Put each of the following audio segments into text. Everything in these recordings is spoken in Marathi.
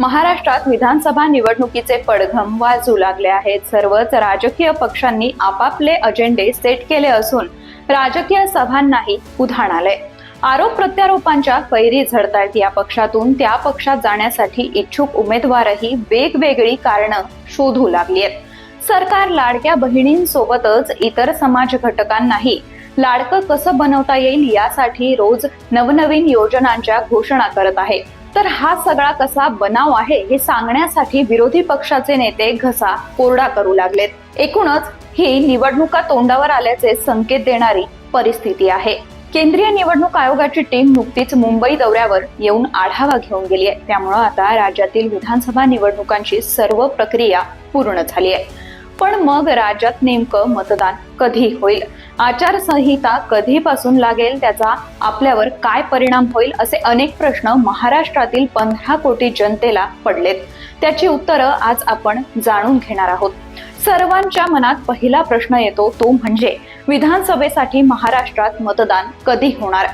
महाराष्ट्रात विधानसभा निवडणुकीचे पडघम वाजू लागले आहेत. सर्वच राजकीय पक्षांनी आपापले अजेंडे सेट केले असून राजकीय सभांनाही उधाण आलंय. आरोप प्रत्यारोपांच्या कैरी झडतायत या पक्षातून. त्या पक्षात जाण्यासाठी इच्छुक उमेदवारही वेगवेगळी कारणं शोधू लागली आहेत सरकार लाडक्या बहिणींसोबतच इतर समाज घटकांनाही लाडकं कसं बनवता येईल यासाठी रोज नवनवीन योजनांच्या घोषणा करत आहे. तर हा सगळा कसा बनाव आहे हे सांगण्यासाठी विरोधी पक्षाचे नेते घसा कोरडा करू लागलेत. एकूणच ही निवडणुका तोंडावर आल्याचे संकेत देणारी परिस्थिती आहे. केंद्रीय निवडणूक आयोगाची टीम नुकतीच मुंबई दौऱ्यावर येऊन आढावा घेऊन गेली आहे. त्यामुळं आता राज्यातील विधानसभा निवडणुकांची सर्व प्रक्रिया पूर्ण झाली आहे. पण मग राज्यात नेमकं मतदान कधी होईल? आचारसंहिता कधीपासून लागेल? त्याचा आपल्यावर काय परिणाम होईल? असे अनेक प्रश्न महाराष्ट्रातील पंधरा कोटी जनतेला पडलेत. त्याची उत्तरं आज आपण जाणून घेणार आहोत. सर्वांच्या मनात पहिला प्रश्न येतो तो म्हणजे विधानसभेसाठी महाराष्ट्रात मतदान कधी होणार?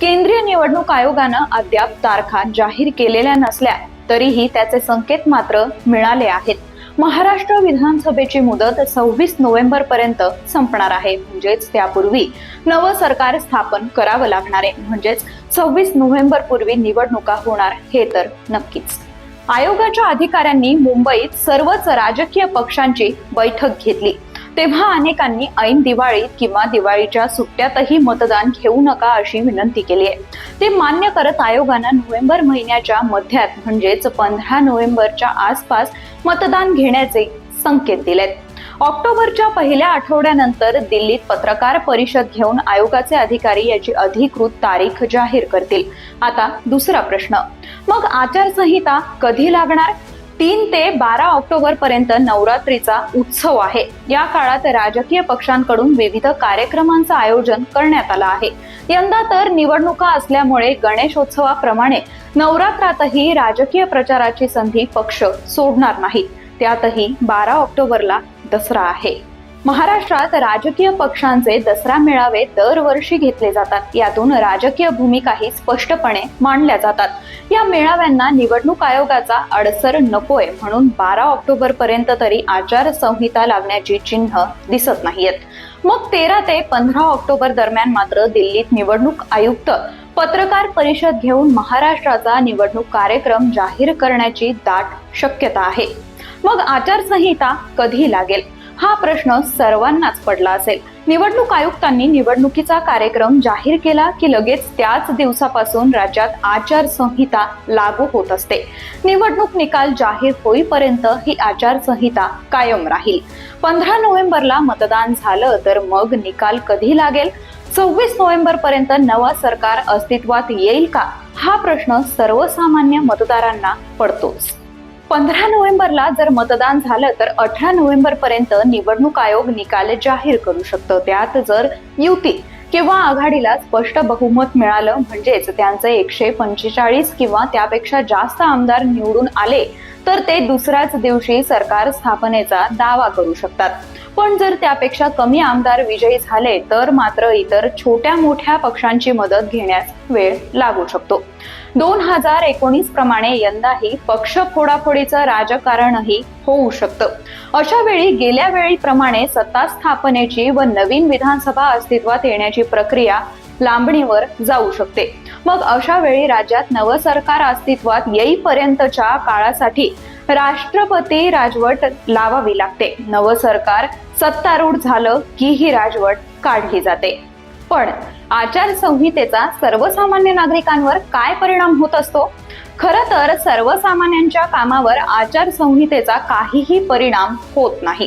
केंद्रीय निवडणूक आयोगानं अद्याप तारखा जाहीर केलेल्या नसल्या तरीही त्याचे संकेत मात्र मिळाले आहेत. महाराष्ट्र विधानसभेची मुदत सव्वीस नोव्हेंबर पर्यंत संपणार आहे. म्हणजेच त्यापूर्वी नवं सरकार स्थापन करावं लागणार आहे. म्हणजेच सव्वीस नोव्हेंबर पूर्वी निवडणुका होणार हे तर नक्कीच. आयोगाच्या अधिकाऱ्यांनी मुंबईत सर्वच राजकीय पक्षांची बैठक घेतली. तेव्हा अनेकांनी ऐन दिवाळीत किंवा दिवाळीच्या सुट्ट्यातही मतदान घेऊ नका अशी विनंती केली आहे. ते मान्य करत आयोगानं नोव्हेंबर महिन्याच्या मध्यात म्हणजेच पंधरा नोव्हेंबरच्या आसपास मतदान घेण्याचे संकेत दिलेत. ऑक्टोबरच्या पहिल्या आठवड्यानंतर दिल्लीत पत्रकार परिषद घेऊन आयोगाचे अधिकारी याची अधिकृत तारीख जाहीर करतील. आता दुसरा प्रश्न. मग आचारसंहिता कधी लागणार? तीन ते बारा ऑक्टोबर पर्यंत नवरात्रीचा उत्सव आहे. या काळात राजकीय पक्षांकडून विविध कार्यक्रमांचं आयोजन करण्यात आलं आहे. यंदा तर निवडणुका असल्यामुळे गणेशोत्सवाप्रमाणे नवरात्रातही राजकीय प्रचाराची संधी पक्ष सोडणार नाहीत त्यातही बारा ऑक्टोबरला दसरा आहे. महाराष्ट्रात राजकीय पक्षांचे दसरा मेळावे दरवर्षी घेतले जातात. यातून राजकीय भूमिकाही स्पष्टपणे मांडल्या जातात. या मेळाव्यांना निवडणूक आयोगाचा अडसर नकोय म्हणून बारा ऑक्टोबर पर्यंत तरी आचारसंहिता लागण्याची चिन्ह दिसत नाहीयेत. मग तेरा ते पंधरा ऑक्टोबर दरम्यान मात्र दिल्लीत निवडणूक आयुक्त पत्रकार परिषद घेऊन महाराष्ट्राचा निवडणूक कार्यक्रम जाहीर करण्याची दाट शक्यता आहे. मग आचारसंहिता कधी लागेल? हा प्रश्न सर्वांनाच पडला असेल. निवडणूक आयुक्तांनी निवडणुकीचा कार्यक्रम जाहीर केला की लगेच त्याच दिवसापासून राज्यात आचारसंहिता लागू होत असते. निवडणूक निकाल जाहीर होईपर्यंत ही आचारसंहिता कायम राहील. पंधरा नोव्हेंबरला मतदान झालं तर मग निकाल कधी लागेल? सव्वीस नोव्हेंबर पर्यंत नवा सरकार अस्तित्वात येईल का? हा प्रश्न सर्वसामान्य मतदारांना पडतोच. पंधरा नोव्हेंबरला जर मतदान झालं तर अठरा नोव्हेंबर पर्यंत निवडणूक आयोग निकाल जाहीर करू शकतं. त्यात जर युती किंवा आघाडीला स्पष्ट बहुमत मिळालं म्हणजेच त्यांचे एकशे पंचेचाळीस किंवा त्यापेक्षा जास्त आमदार निवडून आले तर ते दुसऱ्याच दिवशी सरकार स्थापनेचा दावा करू शकतात. पण जर त्यापेक्षा कमी आमदार विजयी झाले तर मात्र इतर छोट्या मोठ्या पक्षांची मदत घेण्यास वेळ लागू शकतो. दोन हजार एकोणीस प्रमाणे यंदाही पक्ष फोडाफोडीचं राजकारणही होऊ शकतं. अशा वेळी गेल्या वेळीप्रमाणे सत्ता स्थापनेची व नवीन विधानसभा अस्तित्वात येण्याची प्रक्रिया लांबणीवर जाऊ शकते. मग अशा वेळी राज्यात नवं सरकार अस्तित्वात येईपर्यंतच्या काळासाठी राष्ट्रपती राजवट लावावी लागते. नवं सरकार सत्तारूढ झालं की ही राजवट काढली जाते. पण आचारसंहितेचा सर्वसामान्य नागरिकांवर काय परिणाम होत असतो? खरं तर सर्वसामान्यांच्या कामावर आचारसंहितेचा काहीही परिणाम होत नाही.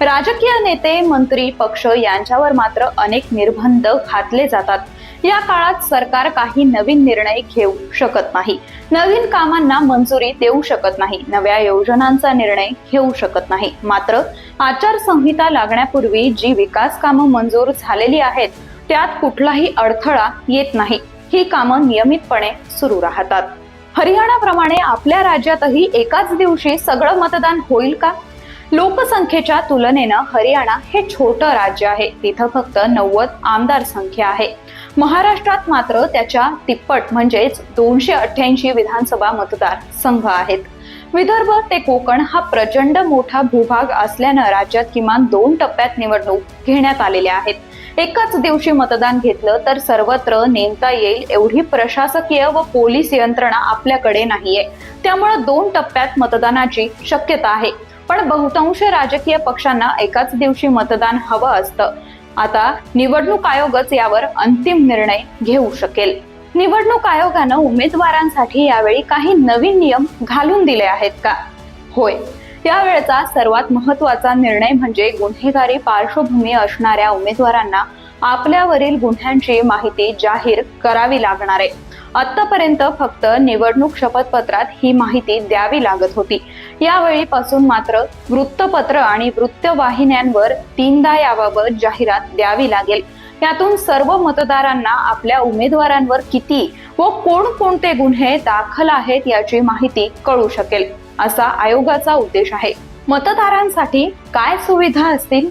राजकीय नेते मंत्री पक्ष यांच्यावर मात्र अनेक निर्बंध घातले जातात. या काळात सरकार काही नवीन निर्णय घेऊ शकत नाही. नवीन कामांना मंजुरी देऊ शकत नाही. नव्या योजनांचा निर्णय घेऊ शकत नाही. मात्र आचारसंहिता लागण्यापूर्वी जी विकास कामं मंजूर झालेली आहेत त्यात कुठलाही अडथळा येत नाही. ही कामं नियमितपणे सुरू राहतात. हरियाणाप्रमाणे आपल्या राज्यातही एकाच दिवशी सगळं मतदान होईल का? लोकसंख्येच्या तुलनेनं हरियाणा हे छोटं राज्य आहे. तिथं फक्त नव्वद आमदार संख्या आहे. महाराष्ट्रात मात्र त्याच्या तिप्पट म्हणजेच दोनशे अठ्ठ्याऐंशी विधानसभा मतदार संघ आहेत. विदर्भ ते कोकण हा प्रचंड मोठा भूभाग असल्यानं राज्यात किमान दोन टप्प्यात निवडणूक घेण्यात आलेल्या आहेत. एकाच दिवशी मतदान घेतलं तर सर्वत्र नेमता येईल एवढी प्रशासकीय व पोलीस यंत्रणा आपल्याकडे नाहीये. त्यामुळे दोन टप्प्यात मतदानाची शक्यता आहे. पण बहुतांश राजकीय पक्षांना एकाच दिवशी मतदान हवं असतं. आता निवडणूक आयोगच यावर अंतिम निर्णय घेऊ शकेल. निवडणूक आयोगानं उमेदवारांसाठी यावेळी काही नवीन नियम घालून दिले आहेत का? होय. यावेळचा सर्वात महत्त्वाचा निर्णय म्हणजे गुन्हेगारी पार्श्वभूमी असणाऱ्या उमेदवारांना आपल्यावरील गुन्ह्यांची माहिती जाहीर करावी लागणार आहे. आतापर्यंत फक्त निवडणूक शपथपत्रात ही माहिती द्यावी लागत होती. यावेळीपासून मात्र वृत्तपत्र आणि वृत्तवाहिन्यांवर तीनदा याबाबत जाहिरात द्यावी लागेल. यातून सर्व मतदारांना आपल्या उमेदवारांवर किती व कोणकोणते गुन्हे दाखल आहेत याची माहिती कळू शकेल. असा आयोगाचा उद्देश आहे. मतदारांसाठी काय सुविधा असतील?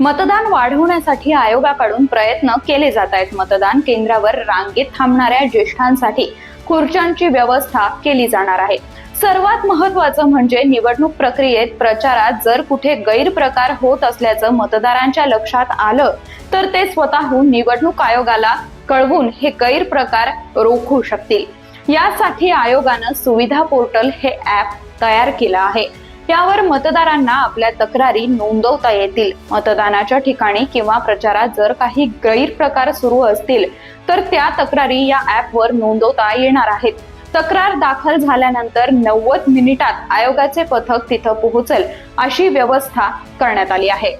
मतदान वाढवण्यासाठी आयोगाकडून प्रयत्न केले जात आहेत. मतदान केंद्रावर रांगेत थांबणाऱ्या ज्येष्ठांसाठी खुर्च्यांची व्यवस्था केली जाणार आहे. सर्वात महत्वाचं म्हणजे निवडणूक प्रक्रियेत प्रचारात जर कुठे गैरप्रकार होत असल्याचं मतदारांच्या लक्षात आलं तर ते स्वतःहून निवडणूक आयोगाला कळवून हे गैरप्रकार रोखू शकतील. यासाठी आयोगानं सुविधा पोर्टल हे ऍप तयार केलं आहे. यावर मतदारांना आपल्या तक्रारी नोंदवता येतील. मतदानाच्या ठिकाणी किंवा प्रचारात जर काही गैरप्रकार सुरू असतील तर त्या तक्रारी या ऍपवर नोंदवता येणार आहेत. तक्रार दाखल झाल्यानंतर नव्वद मिनिटात आयोगाचे पथक तिथं पोहोचेल अशी व्यवस्था करण्यात आली आहे.